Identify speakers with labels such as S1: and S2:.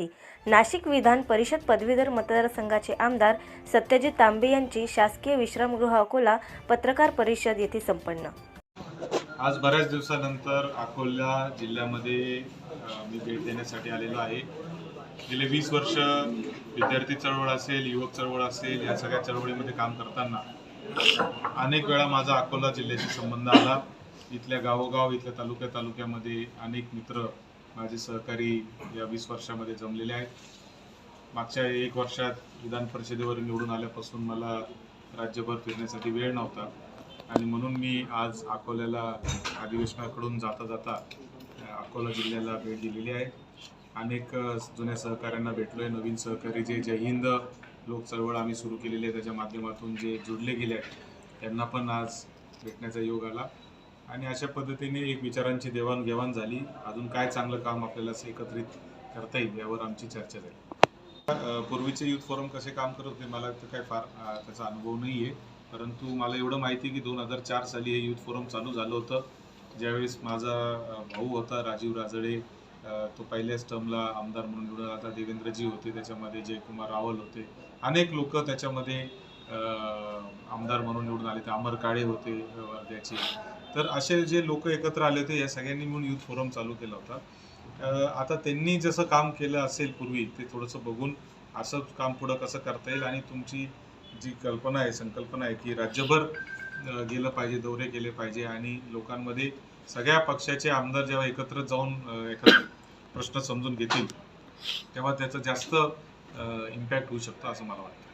S1: विद्यार्थी नाशिक विधान परिषद पदवीधर मतदारसंघाचे आमदार सत्यजित तांबे यांची शासकीय विश्रामगृह अकोला पत्रकार परिषद येथे संपन्न.
S2: आज बऱ्याच दिवसानंतर अकोला जिल्ह्यामध्ये मी भेट देण्यासाठी आलेलो आहे. गेले वीस वर्ष विद्यार्थी चळवळ असेल युवक चळवळ असेल या सगळ्या चळवळीमध्ये काम करताना अनेक वेळा माझा अकोला जिल्ह्याशी संबंध आला. इथल्या गावोगाव इथल्या तालुक्या तालुक्यामध्ये अनेक मित्र माझे सहकारी या वीस वर्षामध्ये जमलेले आहेत. मागच्या एक वर्षात विधान परिषदेवर निवडून आल्यापासून मला राज्यभर फिरण्यासाठी वेळ नव्हता. आणि म्हणून मी आज अकोल्याला अधिवेशनाकडून जाता जाता अकोला जिल्ह्याला भेट दिलेली आहे. अनेक जुन्या सहकाऱ्यांना भेटलो आहे नवीन सहकारी जे जय हिंद लोक चळवळ आम्ही सुरू केलेली आहे. त्याच्या माध्यमातून जे जोडले गेले आहेत त्यांना पण आज भेटण्याचा योग आला. आणि अशा पद्धतीने एक विचारांची देवाणघेवाण झाली. अजून काय चांगलं काम आपल्याला एकत्रित करता येईल यावर आमची चर्चा झाली. पूर्वीचे युथ फोरम कसे काम करत होते मला तर काय फार त्याचा अनुभव नाही आहे परंतु मला एवढं माहिती आहे की दोन हजार चार साली हे युथ फोरम चालू झालं होतं. ज्यावेळेस माझा भाऊ होता राजीव राजळे तो पहिल्याच टर्मला आमदार म्हणून निवडून आता देवेंद्रजी होते त्याच्यामध्ये जयकुमार रावल होते. अनेक लोक त्याच्यामध्ये आमदार म्हणून निवडून आले ते अमर काळे होते वर्ध्याचे. तर असे जे लोक एकत्र आले होते या सगळ्यांनी म्हणून युथ फोरम चालू केला होता. आता त्यांनी जसं काम केलं असेल पूर्वी ते थोडंसं बघून असं काम पुढं कसं करता येईल आणि तुमची जी कल्पना आहे संकल्पना आहे की राज्यभर गेलं पाहिजे दौरे केले पाहिजे आणि लोकांमध्ये सगळ्या पक्षाचे आमदार जेव्हा एकत्र जाऊन एखादा प्रश्न समजून घेतील तेव्हा त्याचं जास्त इम्पॅक्ट होऊ शकतं असं मला वाटतं.